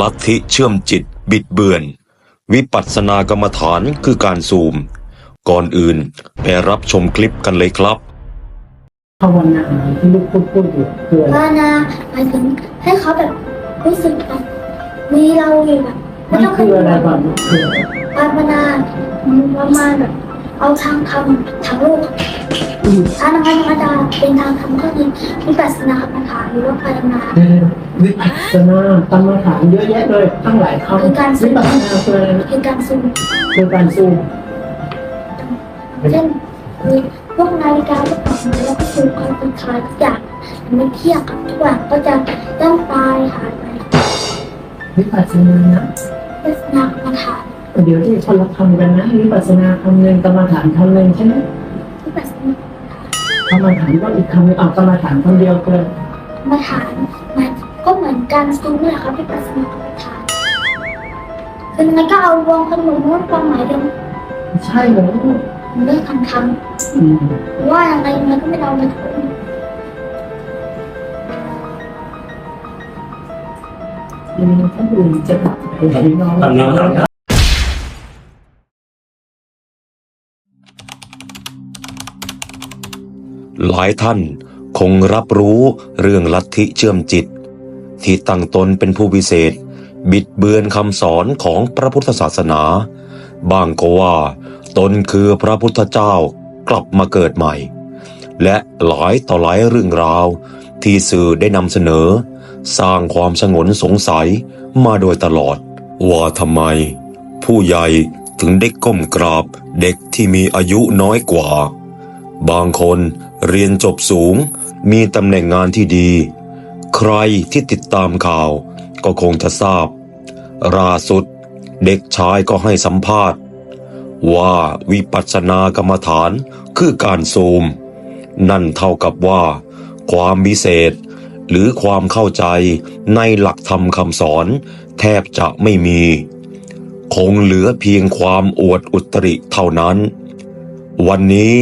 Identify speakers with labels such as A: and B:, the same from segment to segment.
A: ลัทธิเชื่อมจิตบิดเบือน วิปัสสนากรรมฐานคือการซูม ก่อนอื่นไปรับชมคลิปกันเลยครับ
B: ภาวนาที่ลูกพูดพูดอยู่คืออะไร
C: ภาวนาหมายถึงให้เขาแบบรู้สึกแบบมีเราอยู่แบบ
B: มันคืออะไรบ้างมันคืออะไร
C: ภาวนาประมาณแบบเอาทางธรรมทางโลก
B: อืม
C: ทางธรรมดาเป็นทางธรรมก็คือวิปัสสนากรรมฐานหรือว่าภาวนา
B: เออวิปัสสนากรรมฐานเยอะแยะเลยตั้งหลายคำ
C: คือการ
B: วิปัสสนาคืออะไรนะ
C: คือการซูม
B: คือการซูม
C: เช่นคือพวกนาฬิกาพวกดอกไม้แล้วก็ซูมความเป็นคลายทุกอย่างมันไม่เที่ยงกับทุกอย่างก็จะต้องตายหายไป
B: วิปัสสนานะ
C: วิปัสสนากรรมฐาน
B: เดี๋ยวที่คนละคำกันนะวิปัสสนาคำหนึ่งกรรมฐานคำหนึ่งใช่ไหม
C: วิปัสสนา ก
B: รรมฐานก็อีกคำหนึ่งอะกรรมฐานคำเดียวเกิน
C: กรรมฐานมันก็เหมือนการซูมนี่แหละครับวิปัสสนากรรมฐานคือมันก็เอาวงขนมม้วนความหมายเดิม
B: ใช่เลย
C: เรื่องคำค
B: อืมำ
C: ว่ายังไงมันก็ไม่เอามาทุก
B: ยังไงถ้าดูจะกลับไปพี่น้อง
D: ตามน้ำครับ
A: หลายท่านคงรับรู้เรื่องลัทธิเชื่อมจิต ที่ตั้งตนเป็นผู้วิเศษ บิดเบือนคำสอนของพระพุทธศาสนา บางก็ว่า ตนคือพระพุทธเจ้ากลับมาเกิดใหม่ และหลายต่อหลายเรื่องราว ที่สื่อได้นำเสนอ สร้างความสงนสงสัยมาโดยตลอด ว่าทำไม ผู้ใหญ่ถึงได้ก้มกราบเด็กที่มีอายุน้อยกว่า บางคน เรียนจบสูง มีตำแหน่งงานที่ดี ใครที่ติดตามข่าวก็คงจะทราบล่าสุด เด็กชายก็ให้สัมภาษณ์ ว่าวิปัสสนากรรมฐานคือการซูม นั่นเท่ากับว่า ความวิเศษหรือความเข้าใจในหลักธรรมคำสอน แทบจะไม่มี คงเหลือเพียงความอวดอุตริเท่านั้น วันนี้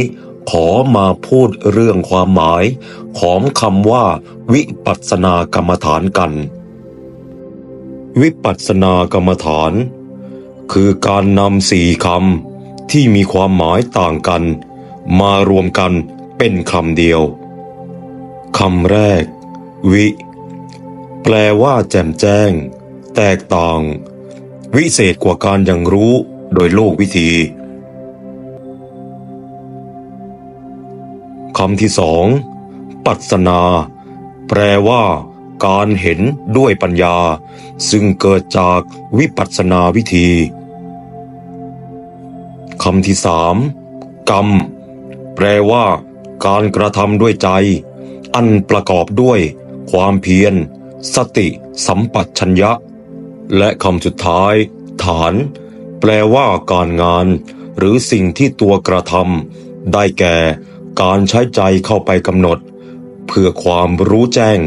A: ขอมาพูดเรื่องความหมาย ของคำว่า วิปัสสนากรรมฐานกัน วิปัสสนากรรมฐาน คือการนำสี่คำที่มีความหมายต่างกัน มารวมกันเป็นคำเดียวคำแรก วิ แปลว่าแจ่มแจ้ง แตกต่าง วิเศษกว่าการยังรู้โดยโลกวิธี คำที่สองปัสนา แปลว่า การเห็นด้วยปัญญา ซึ่งเกิดจากวิปัสนาวิธีคำที่สามกรรม แปลว่า การกระทำด้วยใจ อันประกอบด้วย ความเพียร สติ สัมปชัญญะ และคำสุดท้าย ฐาน แปลว่า การงาน หรือสิ่งที่ตัวกระทำได้แก่ การใช้ใจเข้าไปกำหนด เพื่อความรู้แจ้ง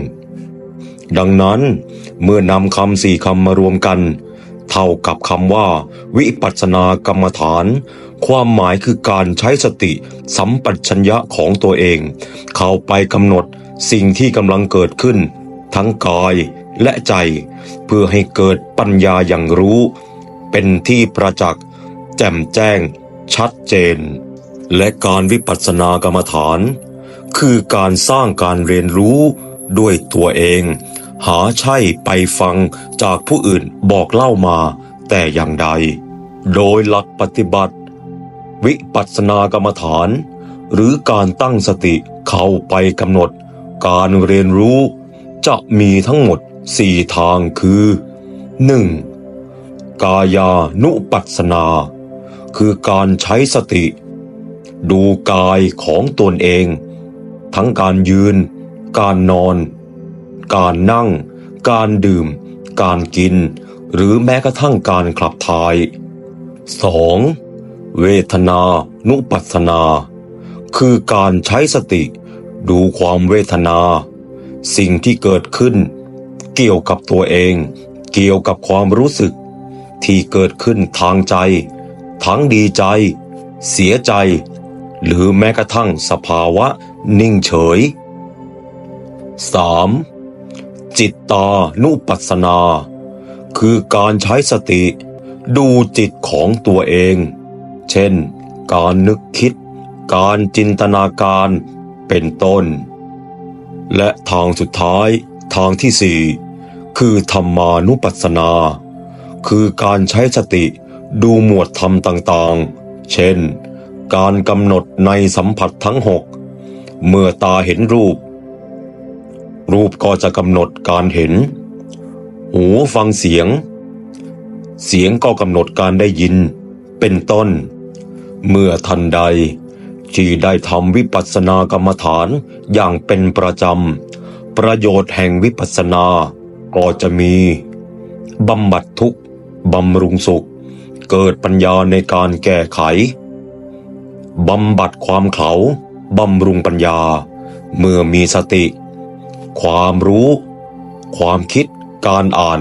A: ดังนั้นเมื่อนำคำสี่คำมารวมกัน เท่ากับคำว่า วิปัสสนากรรมฐาน ความหมายคือการใช้สติสัมปชัญญะของตัวเอง เข้าไปกำหนดสิ่งที่กำลังเกิดขึ้น ทั้งกายและใจ เพื่อให้เกิดปัญญาอย่างรู้ เป็นที่ประจักษ์แจ่มแจ้งชัดเจน และการวิปัสสนากรรมฐาน คือการสร้างการเรียนรู้ด้วยตัวเอง หาใช่ไปฟังจากผู้อื่นบอกเล่ามาแต่อย่างใด โดยหลักปฏิบัติ วิปัสสนากรรมฐาน หรือการตั้งสติเข้าไปกำหนด การเรียนรู้จะมีทั้งหมดสี่ทางคือ 1. กายานุปัสสนา คือการใช้สติ ดูกายของตนเอง ทั้งการยืน การนอน การนั่ง การดื่ม การกิน หรือแม้กระทั่งการขับถ่าย 2. เวทนานุปัสสนา คือการใช้สติ ดูความเวทนา สิ่งที่เกิดขึ้น เกี่ยวกับตัวเอง เกี่ยวกับความรู้สึก ที่เกิดขึ้นทางใจ ทั้งดีใจ เสียใจ หรือแม้กระทั่งสภาวะนิ่งเฉย 3. จิตตานุปัสสนา คือการใช้สติ ดูจิตของตัวเอง เช่น การนึกคิด การจินตนาการเป็นต้น และทางสุดท้ายทางที่สี่คือธรรมานุปัสสนา คือการใช้สติดูหมวดธรรมต่างๆ เช่น การกำหนดในสัมผัสทั้งหกเมื่อตาเห็นรูป รูปก็จะกำหนดการเห็น หูฟังเสียง เสียงก็กำหนดการได้ยิน เป็นต้น เมื่อทันใดที่ได้ทำวิปัสสนากรรมฐานอย่างเป็นประจำ ประโยชน์แห่งวิปัสสนาก็จะมีบำบัดทุกข์บำรุงสุข เกิดปัญญาในการแก้ไข บำบัดความเขาบำรุงปัญญา เมื่อมีสติ ความรู้ ความคิดการอ่าน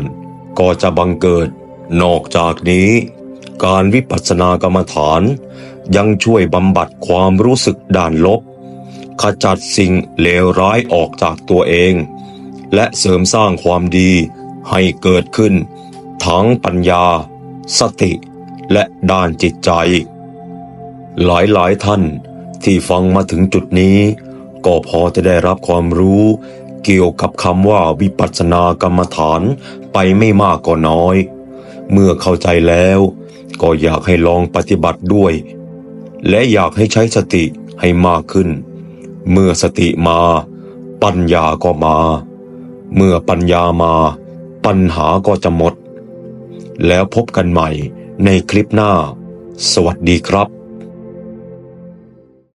A: ก็จะบังเกิด นอกจากนี้ การวิปัสสนากรรมฐาน ยังช่วยบำบัดความรู้สึกด่านลบ ขจัดสิ่งเลวร้ายออกจากตัวเอง และเสริมสร้างความดีให้เกิดขึ้น ทั้งปัญญา สติ และด้านจิตใจ หลายหลายท่านที่ฟังมาถึงจุดนี้ ก็พอจะได้รับความรู้ เกี่ยวกับคำว่าวิปัสสนากรรมฐานไปไม่มากก็น้อย เมื่อเข้าใจแล้ว ก็อยากให้ลองปฏิบัติด้วย และอยากให้ใช้สติให้มากขึ้น เมื่อสติมา ปัญญาก็มา เมื่อปัญญามา ปัญหาก็จะหมด แล้วพบกันใหม่ในคลิปหน้า สวัสดีครับ